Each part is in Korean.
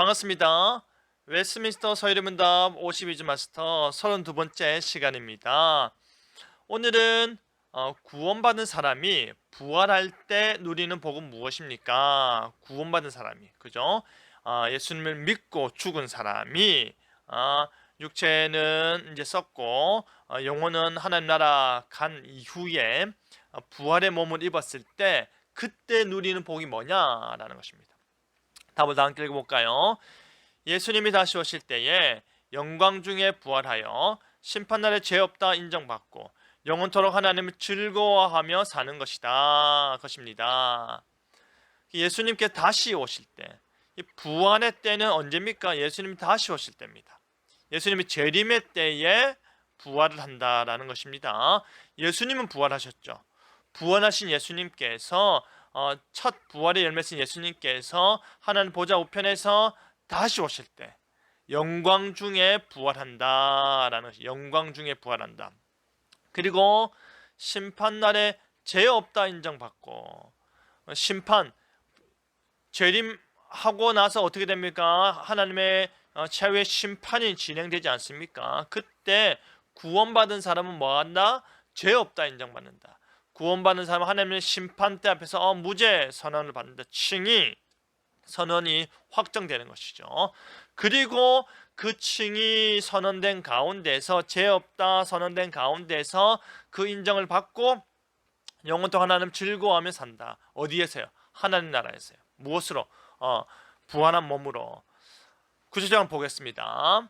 반갑습니다. 웨스민스터 서유리문답 52주 마스터 32번째 시간입니다. 오늘은 어, 구원받은 사람이 부활할 때 누리는 복은 무엇입니까? 구원받은 사람이 그죠? 아, 예수님을 믿고 죽은 사람이 아, 육체는 이제 썼고 어, 영혼은 하나님 나라 간 이후에 어, 부활의 몸을 입었을 때 그때 누리는 복이 뭐냐라는 것입니다. 답을 다 함께 읽어볼까요? 예수님이 다시 오실 때에 영광 중에 부활하여 심판날에 죄 없다 인정받고 영원토록 하나님을 즐거워하며 사는 것이다 것입니다. 예수님께 다시 오실 때, 이 부활의 때는 언제입니까? 예수님이 다시 오실 때입니다. 예수님이 재림의 때에 부활을 한다라는 것입니다. 예수님은 부활하셨죠. 부활하신 예수님께서 어, 첫 부활의 열매신 예수님께서 하나님 보좌 우편에서 다시 오실 때 영광 중에 부활한다라는 것이 영광 중에 부활한다. 그리고 심판 날에 죄 없다 인정받고 어, 심판 재림하고 나서 어떻게 됩니까? 하나님의 어, 최후의 심판이 진행되지 않습니까? 그때 구원받은 사람은 뭐 한다? 죄 없다 인정받는다. 구원받는 사람은 하나님의 심판대 앞에서 어, 무죄 선언을 받는다. 칭이 선언이 확정되는 것이죠. 그리고 그 칭이 선언된 가운데서 죄 없다 선언된 가운데서 그 인정을 받고 영원토록 하나님 즐거워하며 산다. 어디에서요? 하나님 나라에서요. 무엇으로? 어, 부활한 몸으로. 구조장 보겠습니다.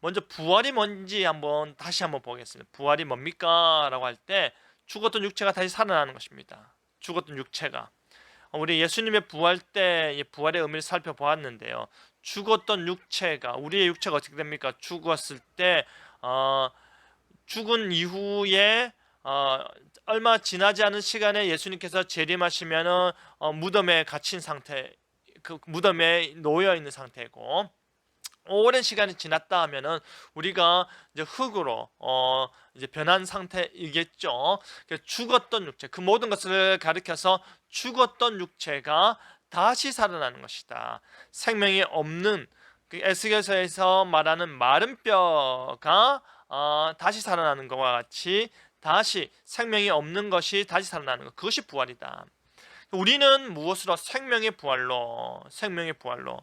먼저 부활이 뭔지 한번 다시 한번 보겠습니다. 부활이 뭡니까? 라고 할 때 죽었던 육체가 다시 살아나는 것입니다. 죽었던 육체가. 우리 예수님의 부활 때 부활의 의미를 살펴보았는데요. 죽었던 육체가 우리의 육체가 어떻게 됩니까? 죽었을 때 어, 죽은 이후에 어, 얼마 지나지 않은 시간에 예수님께서 재림하시면은 어, 무덤에 갇힌 상태, 그 무덤에 놓여 있는 상태고 오랜 시간이 지났다 하면은 우리가 이제 흙으로 어 이제 변한 상태이겠죠. 죽었던 육체, 그 모든 것을 가리켜서 죽었던 육체가 다시 살아나는 것이다. 생명이 없는 그 에스겔서에서 말하는 마른 뼈가 어, 다시 살아나는 것과 같이 다시 생명이 없는 것이 다시 살아나는 것 그것이 부활이다. 우리는 무엇으로 생명의 부활로 생명의 부활로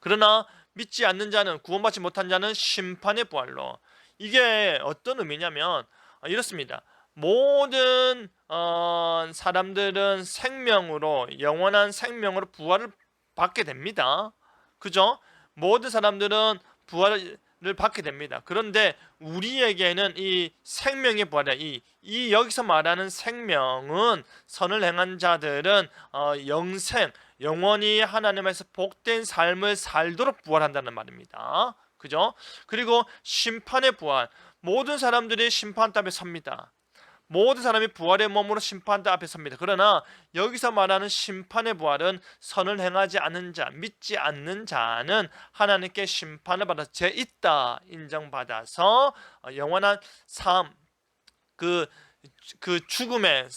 그러나 믿지 않는 자는 구원받지 못한 자는 심판의 부활로 이게 어떤 의미냐면 어, 이렇습니다. 모든 어, 사람들은 생명으로 영원한 생명으로 부활을 받게 됩니다. 그죠? 모든 사람들은 부활을 받게 됩니다. 그런데 우리에게는 이 생명의 부활이야. 이, 이 여기서 말하는 생명은 선을 행한 자들은 어, 영생, 영원히 하나님에서 복된 삶을 살도록 부활한다는 말입니다. 그죠? 그리고 심판의 부활. 모든 사람들이 심판대 앞에 섭니다. 모든 사람이 부활의 몸으로 심판대 앞에 섭니다. 그러나 여기서 말하는 심판의 부활은 선을 행하지 않는 자, 믿지 않는 자는 하나님께 심판을 받아 죄 있다 인정받아서 영원한 삶, 그, 그 죽음의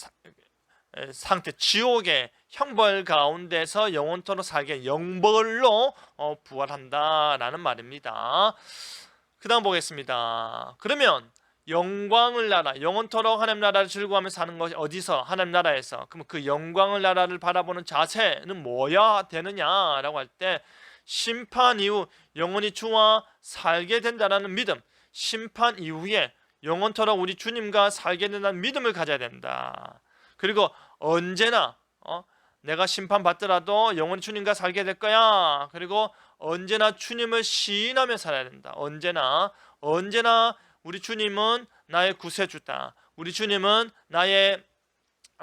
상태, 지옥의 형벌 가운데서 영원토록 살게 영벌로 어, 부활한다라는 말입니다. 그 다음 보겠습니다. 그러면 영광을 나라, 영원토록 하나님 나라를 즐거워하며 사는 것이 어디서 하나님 나라에서 그럼 그 영광을 나라를 바라보는 자세는 뭐야 되느냐라고 할 때 심판 이후 영원히 주와 살게 된다라는 믿음, 심판 이후에 영원토록 우리 주님과 살게 된다는 믿음을 가져야 된다. 그리고 언제나 어, 내가 심판 받더라도 영원히 주님과 살게 될 거야. 그리고 언제나 주님을 시인하며 살아야 된다. 언제나 언제나 우리 주님은 나의 구세주다. 우리 주님은 나의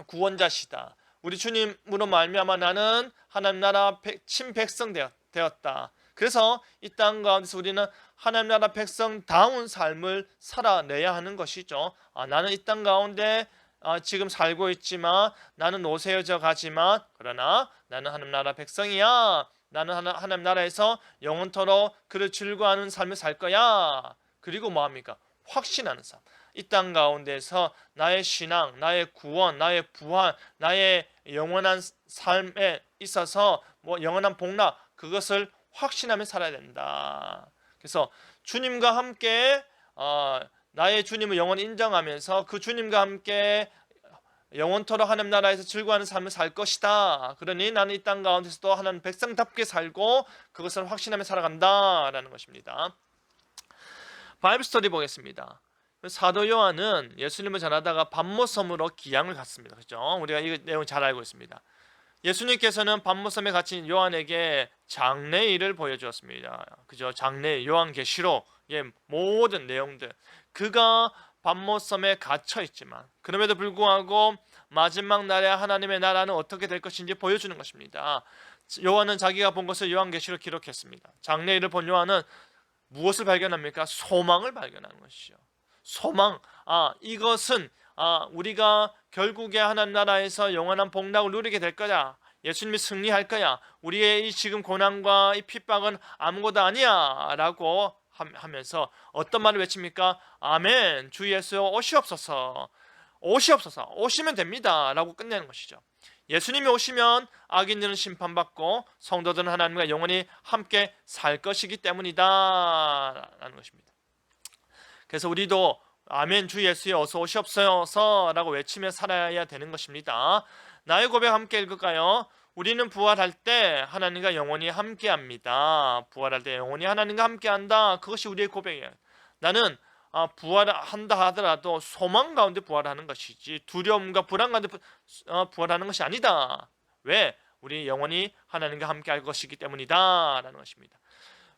구원자시다. 우리 주님으로 말미암아 나는 하나님 나라 친백성 되었다. 그래서 이 땅 가운데서 우리는 하나님 나라 백성다운 삶을 살아내야 하는 것이죠. 아, 나는 이 땅 가운데 아, 지금 살고 있지만 나는 오세여져 가지만 그러나 나는 하나님 나라 백성이야. 나는 하나, 하나님 나라에서 영원토록 그를 즐거워하는 삶을 살 거야. 그리고 뭐합니까? 확신하는 삶. 이 땅 가운데서 나의 신앙, 나의 구원, 나의 부활, 나의 영원한 삶에 있어서 뭐 영원한 복락 그것을 확신하며 살아야 된다. 그래서 주님과 함께 어, 나의 주님을 영원히 인정하면서 그 주님과 함께 영원토록 하나님 나라에서 즐거워하는 삶을 살 것이다. 그러니 나는 이 땅 가운데서도 하나님 백성답게 살고 그것을 확신하며 살아간다라는 것입니다. 바이블 스터디 보겠습니다. 사도 요한은 예수님을 전하다가 밤모섬으로 기양을 갔습니다. 그죠? 우리가 이 내용 잘 알고 있습니다. 예수님께서는 밤모섬에 갇힌 요한에게 장래일을 보여주었습니다. 그죠? 장래 요한계시록의 모든 내용들 그가 밤모섬에 갇혀 있지만 그럼에도 불구하고 마지막 날에 하나님의 나라는 어떻게 될 것인지 보여주는 것입니다. 요한은 자기가 본 것을 요한계시로 기록했습니다. 장래일을 본 요한은 무엇을 발견합니까? 소망을 발견하는 것이죠. 소망. 아, 이것은 아, 우리가 결국에 하나님 나라에서 영원한 복락을 누리게 될 거야. 예수님이 승리할 거야. 우리의 이 지금 고난과 이 핍박은 아무것도 아니야라고 하면서 어떤 말을 외칩니까? 아멘. 주 예수 오시옵소서. 오시옵소서. 오시면 됩니다라고 끝내는 것이죠. 예수님이 오시면 악인들은 심판받고 성도들은 하나님과 영원히 함께 살 것이기 때문이다라는 것입니다. 그래서 우리도 아멘 주 예수여 어서 오시옵소서라고 외치며 살아야 되는 것입니다. 나의 고백 함께 읽을까요? 우리는 부활할 때 하나님과 영원히 함께합니다. 부활할 때 영원히 하나님과 함께한다. 그것이 우리의 고백이에요. 나는 아, 부활한다 하더라도 소망 가운데 부활하는 것이지 두려움과 불안 가운데 어, 부활하는 것이 아니다. 왜? 우리 영원히 하나님과 함께할 것이기 때문이다라는 것입니다.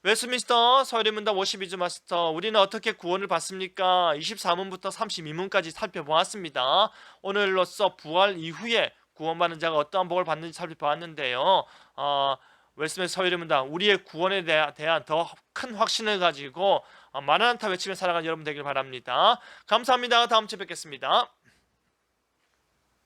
웨스민스터 서리문답 52주 마스터 우리는 어떻게 구원을 받습니까? 24문부터 32문까지 살펴보았습니다. 오늘로써 부활 이후에 구원받는 자가 어떠한 복을 받는지 살펴보았는데요. 어, 웨스민스터 서리문답 우리의 구원에 대한 더 큰 확신을 가지고 어, 마라나타 외치며 살아가는 여러분 되길 바랍니다. 감사합니다. 다음 주에 뵙겠습니다.